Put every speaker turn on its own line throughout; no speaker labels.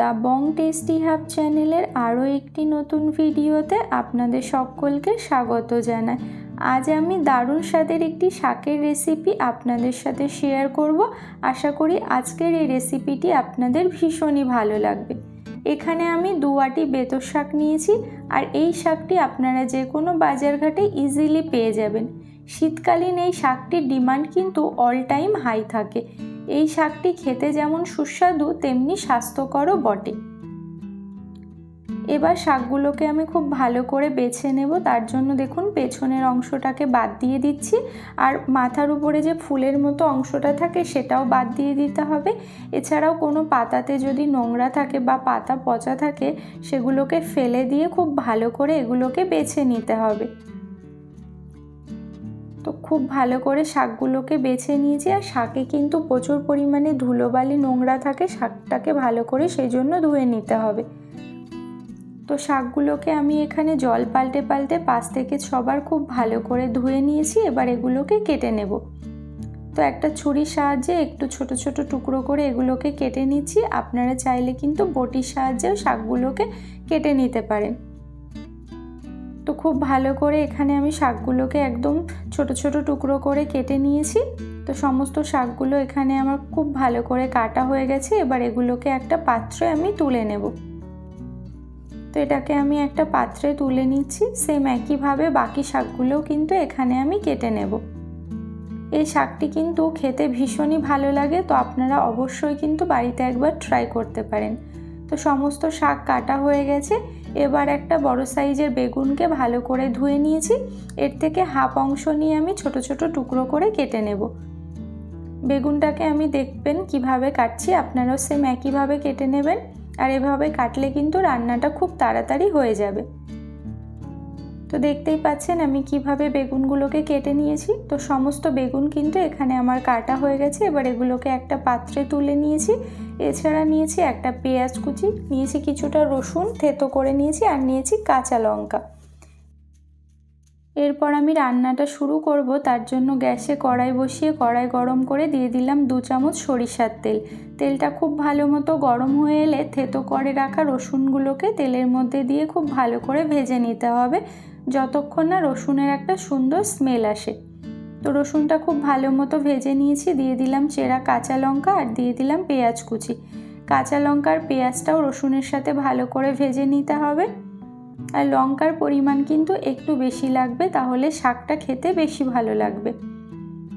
The Bong tasty hub চ্যানেলের আরও একটি নতুন ভিডিওতে আপনাদের সকলকে স্বাগত জানাই। আজ আমি দারুণ স্বাদের একটি শাকের রেসিপি আপনাদের সাথে শেয়ার করব। আশা করি আজকের এই রেসিপিটি আপনাদের ভীষণই ভালো লাগবে। এখানে আমি দুয়াটি বেতর শাক নিয়েছি আর এই শাকটি আপনারা যে কোনো বাজারঘাটে ইজিলি পেয়ে যাবেন। শীতকালীন এই শাকটির ডিমান্ড কিন্তু অল টাইম হাই থাকে। এই শাকটি খেতে যেমন সুস্বাদু, তেমনি স্বাস্থ্যকরও বটে। এবার শাকগুলোকে আমি খুব ভালো করে বেছে নেব। তার জন্য দেখুন, পেছনের অংশটাকে বাদ দিয়ে দিচ্ছি। আর মাথার উপরে যে ফুলের মতো অংশটা থাকে, সেটাও বাদ দিয়ে দিতে হবে। এছাড়াও কোনো পাতাতে যদি নোংরা থাকে বা পাতা পচা থাকে, সেগুলোকে ফেলে দিয়ে খুব ভালো করে এগুলোকে বেছে নিতে হবে। তো খুব ভালো করে শাকগুলোকে বেছে নিয়েছি আর শাকে কিন্তু প্রচুর পরিমাণে ধুলোবালি নোংরা থাকে, শাকটাকে ভালো করে সেই জন্য ধুয়ে নিতে হবে। তো শাকগুলোকে আমি এখানে জল পাল্টে পাল্টে পাশ থেকে সবার খুব ভালো করে ধুয়ে নিয়েছি, এবার এগুলোকে কেটে নেব। তো একটা ছুরির সাহায্যে একটু ছোট ছোট টুকরো করে এগুলোকে কেটে নিচ্ছি, আপনারা চাইলে কিন্তু বটির সাহায্যেও শাকগুলোকে কেটে নিতে পারেন। তো খুব ভালো করে এখানে আমি শাকগুলোকে একদম ছোট ছোট টুকরো করে কেটে নিয়েছি। তো সমস্ত শাকগুলো এখানে আমার খুব ভালো করে কাটা হয়ে গেছে। এবার এগুলোকে একটা পাত্রে আমি তুলে নেব। তো এটাকে আমি একটা পাত্রে তুলে নিচ্ছি। সেম একইভাবে বাকি শাকগুলোও কিন্তু এখানে আমি কেটে নেব। এই শাকটি কিন্তু খেতে ভীষণই ভালো লাগে। তো আপনারা অবশ্যই কিন্তু বাড়িতে একবার ট্রাই করতে পারেন। তো সমস্ত শাক কাটা হয়ে গেছে। এবার একটা বড় সাইজের বেগুনকে ভালো করে ধুয়ে নিয়েছি। এর থেকে হাফ অংশ নিয়ে আমি ছোট ছোট টুকরো করে কেটে নেব। বেগুনটাকে আমি দেখবেন কীভাবে কাটছি, আপনারাও সেম একইভাবে কেটে নেবেন। আর এভাবে কাটলে কিন্তু রান্নাটা খুব তাড়াতাড়ি হয়ে যাবে। তো দেখতেই পাচ্ছেন আমি কীভাবে বেগুনগুলোকে কেটে নিয়েছি। তো সমস্ত বেগুন কিন্তু এখানে আমার কাটা হয়ে গেছে। এবার এগুলোকে একটা পাত্রে তুলে নিয়েছি। এছাড়া নিয়েছি একটা পেঁয়াজ কুচি, নিয়েছি কিছুটা রসুন, থেতো করে নিয়েছি আর নিয়েছি কাঁচা লঙ্কা। এরপর আমি রান্নাটা শুরু করব। তার জন্য গ্যাসে কড়াই বসিয়ে কড়াই গরম করে দিয়ে দিলাম দু চামচ সরিষার তেল। তেলটা খুব ভালো মতো গরম হয়ে এলে থেতো করে রাখা রসুনগুলোকে তেলের মধ্যে দিয়ে খুব ভালো করে ভেজে নিতে হবে। যতক্ষণ না রসুনের একটা সুন্দর স্মেল আসে। তো রসুনটা খুব ভালো মতো ভেজে নিয়েছি, দিয়ে দিলাম চেরা কাঁচা লঙ্কা আর দিয়ে দিলাম পেঁয়াজ কুচি। কাঁচা লঙ্কার পেঁয়াজটাও রসুনের সাথে ভালো করে ভেজে নিতে হবে। আর লঙ্কার পরিমাণ কিন্তু একটু বেশি লাগবে, তাহলে শাকটা খেতে বেশি ভালো লাগবে।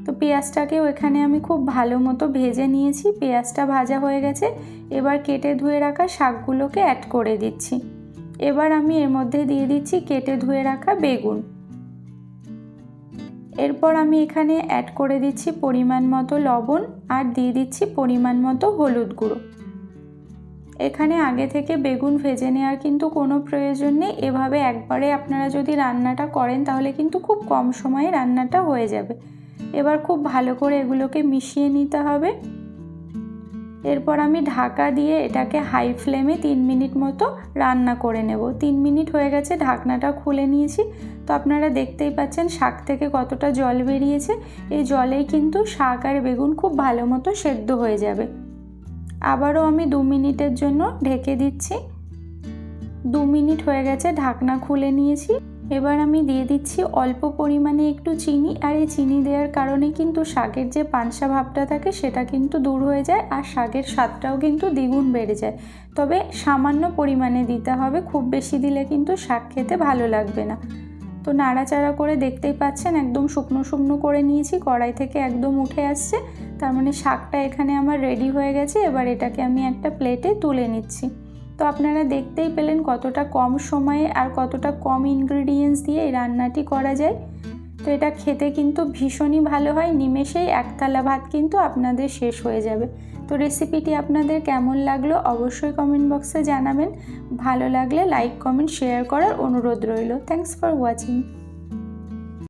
তো পেঁয়াজটাকেও এখানে আমি খুব ভালো মতো ভেজে নিয়েছি, পেঁয়াজটা ভাজা হয়ে গেছে। এবার কেটে ধুয়ে রাখা শাকগুলোকে অ্যাড করে দিচ্ছি। এবার আমি এর মধ্যে দিয়ে দিচ্ছি কেটে ধুয়ে রাখা বেগুন। এরপর আমি এখানে অ্যাড করে দিচ্ছি পরিমাণ মতো লবণ আর দিয়ে দিচ্ছি পরিমাণ মতো হলুদ গুঁড়ো। এখানে আগে থেকে বেগুন ভেজে নেওয়ার কিন্তু কোনো প্রয়োজন নেই। এভাবে একবারে আপনারা যদি রান্নাটা করেন তাহলে কিন্তু খুব কম সময়ে রান্নাটা হয়ে যাবে। এবার খুব ভালো করে এগুলোকে মিশিয়ে নিতে হবে। এরপর আমি ঢাকা দিয়ে এটাকে হাই ফ্লেমে তিন মিনিট মতো রান্না করে নেব। তিন মিনিট হয়ে গেছে, ঢাকনাটা খুলে নিয়েছি। তো আপনারা দেখতেই পাচ্ছেন শাক থেকে কতটা জল বেরিয়েছে। এই জলেই কিন্তু শাক আর বেগুন খুব ভালো মতো সেদ্ধ হয়ে যাবে। আবারও আমি দু মিনিটের জন্য ঢেকে দিচ্ছি। দু মিনিট হয়ে গেছে, ঢাকনা খুলে নিয়েছি। এবার আমি দিয়ে দিচ্ছি অল্প পরিমাণে একটু চিনি, আর এই চিনি দেওয়ার কারণে কিন্তু শাকের যে পানসা ভাবটা থাকে সেটা কিন্তু দূর হয়ে যায়, আর শাকের স্বাদটাও কিন্তু দ্বিগুণ বেড়ে যায়। তবে সামান্য পরিমাণে দিতে হবে, খুব বেশি দিলে কিন্তু শাক খেতে ভালো লাগবে না। তো নাড়াচাড়া করে দেখতেই পাচ্ছেন, একদম শুকনো শুকনো করে নিয়েছি, কড়াই থেকে একদম উঠে আসছে। তার মানে শাকটা এখানে আমার রেডি হয়ে গেছে, এবার এটাকে আমি একটা প্লেটে তুলে নিচ্ছি। তো আপনারা দেখতেই পেলেন কতটা কম সময়ে আর কতটা কম ইনগ্রিডিয়েন্টস দিয়ে এই রান্নাটি করা যায়। তো এটা খেতে কিন্তু ভীষণই ভালো হয়, নিমেষেই এক থালা ভাত কিন্তু আপনাদের শেষ হয়ে যাবে। তো রেসিপিটি আপনাদের কেমন লাগল অবশ্যই কমেন্ট বক্সে জানাবেন। ভালো লাগলে লাইক কমেন্ট শেয়ার করার অনুরোধ রইল। Thanks for watching